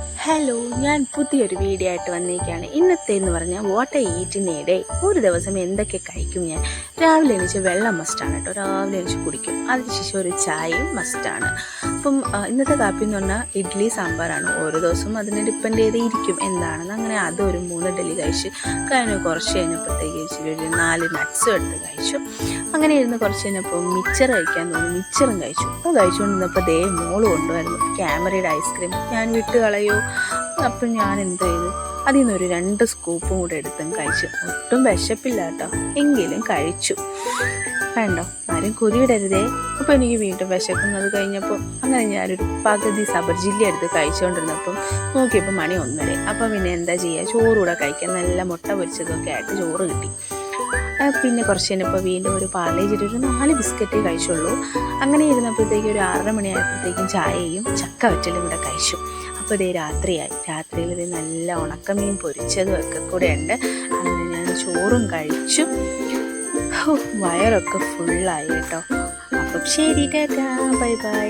Hello ഞാൻ പുതിയൊരു video ആയിട്ട് വന്നിരിക്കുകയാണ് ഇന്നത്തെ എന്ന് പറഞ്ഞാൽ വാട്ടർ ഡേ ഒരു ദിവസം എന്തൊക്കെ കഴിക്കും ഞാൻ? രാവിലെ എണീച്ച് വെള്ളം മസ്റ്റാണ് കേട്ടോ. രാവിലെ എണീച്ച് കുടിക്കും. അതിനുശേഷം ഒരു ചായയും മസ്റ്റാണ് അപ്പം ഇന്നത്തെ കാപ്പി എന്ന് പറഞ്ഞാൽ ഇഡ്ഡലി സാമ്പാറാണ് ഓരോ ദിവസവും അതിനെ ഡിപ്പെൻഡ് ചെയ്ത് ഇരിക്കും എന്താണെന്ന്. അങ്ങനെ അതൊരു മൂന്ന് ഇഡ്ഡലി കഴിച്ച് കഴിഞ്ഞ് കുറച്ച് കഴിഞ്ഞപ്പോഴത്തേക്ക് ഇച്ചിരി ഒരു നാല് നട്ട്സും എടുത്ത് കഴിച്ചു. അങ്ങനെ ഇരുന്ന് കുറച്ച് കഴിഞ്ഞപ്പോൾ മിച്ചർ കഴിക്കാൻ തോന്നി. മിച്ചറും കഴിച്ചു. അത് കഴിച്ചുകൊണ്ടിരുന്നപ്പോൾ ദേ മോൾ കൊണ്ടുവരുന്നു. ക്യാമറയുടെ ഐസ്ക്രീം ഞാൻ വിട്ട് കളയോ. അപ്പം ഞാൻ എന്ത് ചെയ്തു? അതിൽ നിന്ന് ഒരു രണ്ട് സ്കൂപ്പും കൂടെ എടുത്തും കഴിച്ചു. ഒട്ടും വിശപ്പില്ല കേട്ടോ എങ്കിലും കഴിച്ചു. വേണ്ടോ ആരും കൊതിയിടരുതേ അപ്പോൾ എനിക്ക് വീണ്ടും വിശക്കുന്നത് കഴിഞ്ഞപ്പോൾ അങ്ങനെ ഞാനൊരു പകുതി സബർജില്ല എടുത്ത് കഴിച്ചുകൊണ്ടിരുന്നപ്പം നോക്കിയപ്പോൾ മണി ഒന്നര. അപ്പോൾ പിന്നെ എന്താ ചെയ്യുക ചോറൂടെ കഴിക്കാൻ നല്ല മുട്ട പൊരിച്ചതൊക്കെ ആയിട്ട് ചോറ് കിട്ടി. പിന്നെ കുറച്ച് കഴിഞ്ഞപ്പോൾ വീണ്ടും ഒരു പാർലേജിൽ ഒരു നാല് ബിസ്ക്കറ്റ് കഴിച്ചുള്ളൂ. അങ്ങനെ ഇരുന്നപ്പോഴത്തേക്കും ഒരു ആറര മണിയായപ്പോഴത്തേക്കും ചായയും ചക്ക വറ്റലും കൂടെ കഴിച്ചു. അപ്പോൾ ഇതേ രാത്രിയായി. രാത്രിയിൽ ഇത് നല്ല ഉണക്കമീൻ പൊരിച്ചതും ഒക്കെ കൂടെ ഉണ്ട് അങ്ങനെ ഞാൻ ചോറും കഴിച്ചു. വയറൊക്കെ ഫുള്ളായി കേട്ടോ. അപ്പം ശരി ടാറ്റാ. Bye bye.